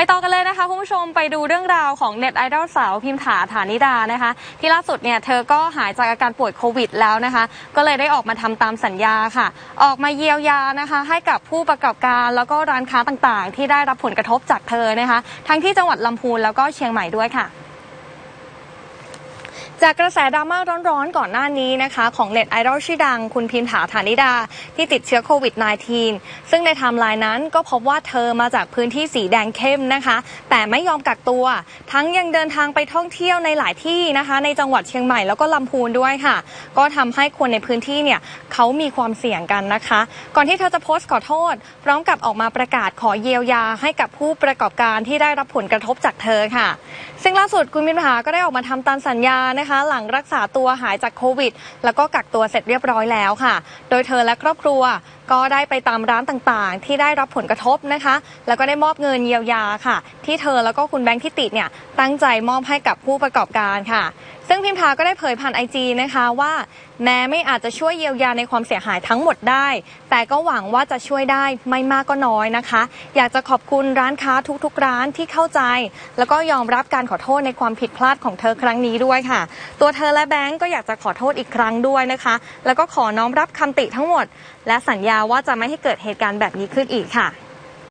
ไปต่อกันเลยนะคะคุณผู้ชมไปดูเรื่องราวของเน็ตไอดอลสาวพิมถาฐานิดานะคะ ที่ล่าสุดเนี่ยเธอก็หายจากอาการป่วยโควิดแล้วนะคะ ก็เลยได้ออกมาทำตามสัญญาค่ะ ออกมาเยียวยานะคะ ให้กับผู้ประกอบการแล้วก็ร้านค้าต่างๆ ที่ได้รับผลกระทบจากเธอนะคะ ทั้งที่จังหวัดลำพูนแล้วก็เชียงใหม่ด้วยค่ะ จากกระแสดราม่าร้อนๆ ก่อนหน้านี้นะคะ ของเน็ตไอดอลชื่อดัง คุณพิมถาฐานิดา ที่ติดเชื้อโควิด -19 ซึ่งในไทม์ไลน์นั้นก็พบว่าเธอมาจากพื้นที่สีแดงเข้มนะคะ แต่ไม่ยอมกักตัว ทั้งยังเดินทางไปท่องเที่ยวในหลายที่นะคะ ในจังหวัดเชียงใหม่แล้วก็ลำพูนด้วยค่ะ ก็ทำให้คนในพื้นที่เนี่ยเขามีความเสี่ยงกันนะคะ ก่อนที่เธอจะโพสต์ขอโทษ พร้อมกับออกมาประกาศขอเยียวยาให้กับผู้ประกอบการที่ได้รับผลกระทบจากเธอค่ะ ซึ่งล่าสุดคุณมินผาก็ได้ออกมาทำตามสัญญานะคะ หลังรักษาตัวหายจากโควิด แล้วก็กักตัวเสร็จเรียบร้อยแล้วค่ะ โดยเธอและครอบครัวก็ได้ไปตามร้านต่างๆ ที่ได้รับผลกระทบนะคะ แล้วก็ได้มอบเงินเยียวยาค่ะ ที่เธอแล้วก็คุณแบงค์ทิติเนี่ยตั้งใจมอบให้กับผู้ประกอบการค่ะ ซึ่งพิมพาก็ได้เผยผ่านไอจีนะคะว่า แม้ไม่อาจจะช่วยเยียวยาในความเสียหายทั้งหมดได้ แต่ก็หวังว่าจะช่วยได้ไม่มากก็น้อยนะคะ อยากจะขอบคุณร้านค้าทุกๆ ร้านที่เข้าใจ แล้วก็ยอมรับการขอโทษในความผิดพลาดของเธอครั้งนี้ด้วยค่ะ ตัวเธอและแบงก์ก็อยากจะขอโทษอีกครั้งด้วยนะคะ แล้วก็ขอน้อมรับคำติทั้งหมด และสัญญาว่าจะไม่ให้เกิดเหตุการณ์แบบนี้ขึ้นอีกค่ะ